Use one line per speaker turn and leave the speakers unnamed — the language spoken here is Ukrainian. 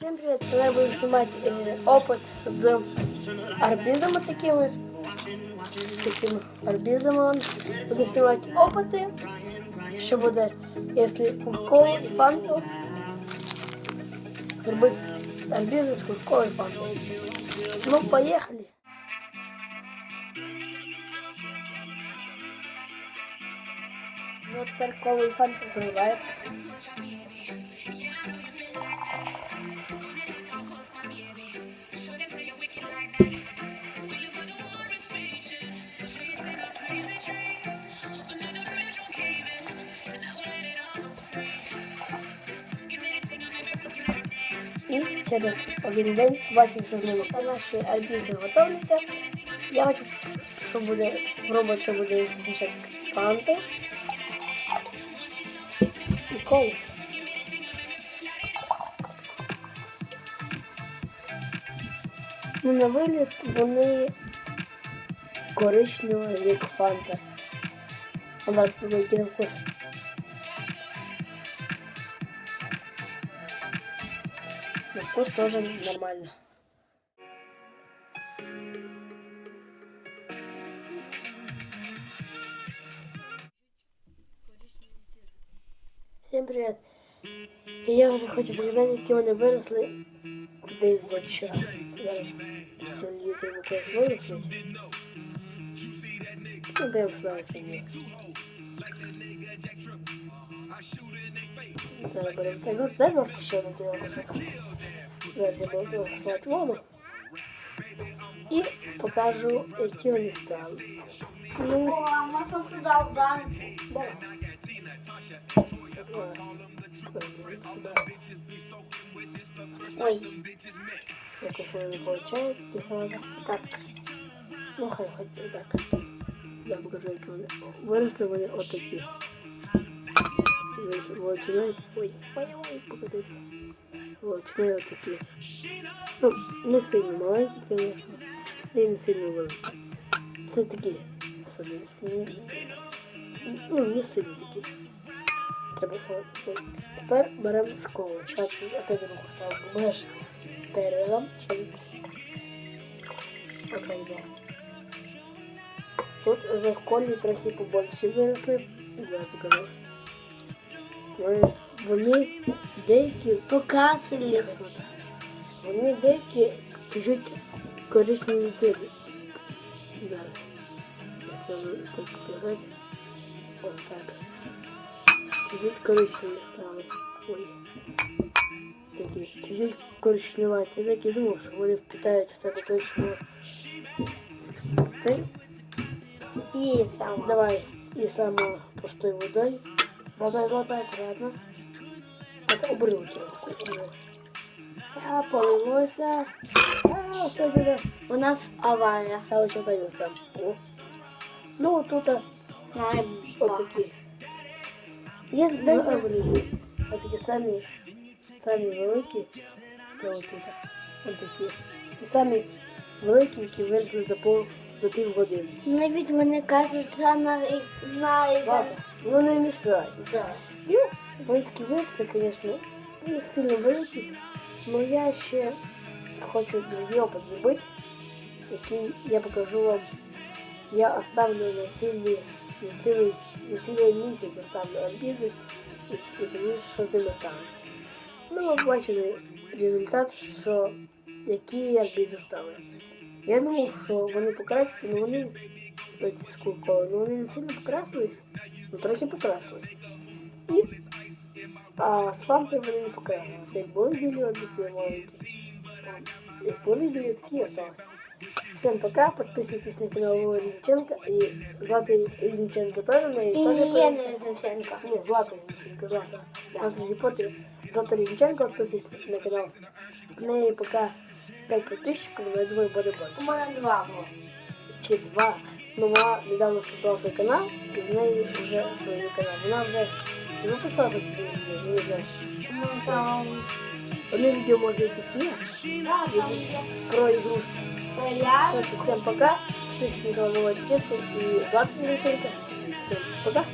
Всем привет! Когда я буду снимать э, опыт с арбизами такими. Такими арбизами он. Буду снимать опыты. Що буде, якщо куркову і фанту зробити арбізи з курковою і фантою. Ну, поїхали! Ну, тепер коло і фанту заливають. І через один день бачимо, що знову наші альпізи готовляться. Я хочу, що буде спробувати, що буде змішати фанти і колу. Ну, на вигляд вони коричневі, як фанта. Вона який на вкус. вкус тоже нормально. Всем привет! І я вже хочу показати, які вони виросли десь за час. Зараз все літо якось виросли. Ну, прям знаю собі. Зараз беремо. Так, ну, дай, будь ласка, ще одну тілку. Зараз я буду слати воду. І покажу, які вони стали. Ну,
О, а можна сюди в банку?
давай.
Ой,
Якось вони не получають, погано. Так. Ну, хай хоч і так. Я покажу, які вони. Виросли вони отакі. Волочиною. Ой, ой, ой, покажися. Волочиною отакі. Ну, не сильно маленькі, звісно. І не сильно великі. Це такі. Ну, не сильно такі. Треба солодити. Тепер беремо сколу. Зараз опять руку ставимо. Береш деревом. Окей, да. Тут вже в колі трохи побольше виросли. Я покажу. Вони, деякі
покаселі.
вони деякі це так показати. Ось так. Чуть коричневі стали. Ой. Такі чуть-чуть коричневаті. Я так і думав, що вони впитають в себе точно цей.
І сам.
Давай і саме простою водою. Глотай, глотай, аккуратно. Это обрывки. А, полилося. А, все сюди.
У нас аварія.
Саме що. О. Ну, тут
Найба.
отакі. Є два обриви. Отакі самі, самі великі. Це отут. Отакі. І самі великі, які виросли за пол, за пів години.
Навіть вони кажуть, що на на
Ну не мішай.
Да.
Ну, вони такі виросли, звісно, не сильно великі, але я ще хочу другий опит зробити, який я покажу вам. Я оставлю на цілий, на цілий, на цілий місяць оставлю арбізи і, і подивлюсь, що з ними стане. Ну, ви бачили результат, що які арбізи стали. Я думав, що вони покрасяться, але вони оці скулкові, ну вони не сильно покрасились, ну трохи покрасились. І а фанти вони не покрасилися. Як були білі такі маленькі. Як були білі, такі осталось. Всем пока, подписывайтесь на канал Вова Різниченка і Злата Різниченко теж на неї теж
Єлена Різниченко.
Ні, Злата Різниченко, Злата. Гаррі Поттер. Злата Різниченко, підписуйтесь на канал. В неї поки 5 підписчиків, але я думаю, буде більше.
У мене два було.
чи два. Вона недавно создала свій канал, і в неї вже свій канал. Вона вже виписала такі відео, не знаю.
Там...
Одне відео може якісь є, про ігрушки.
поля.
Короче, всем пока. Подписывайтесь на Чеченко и 20. Всем пока.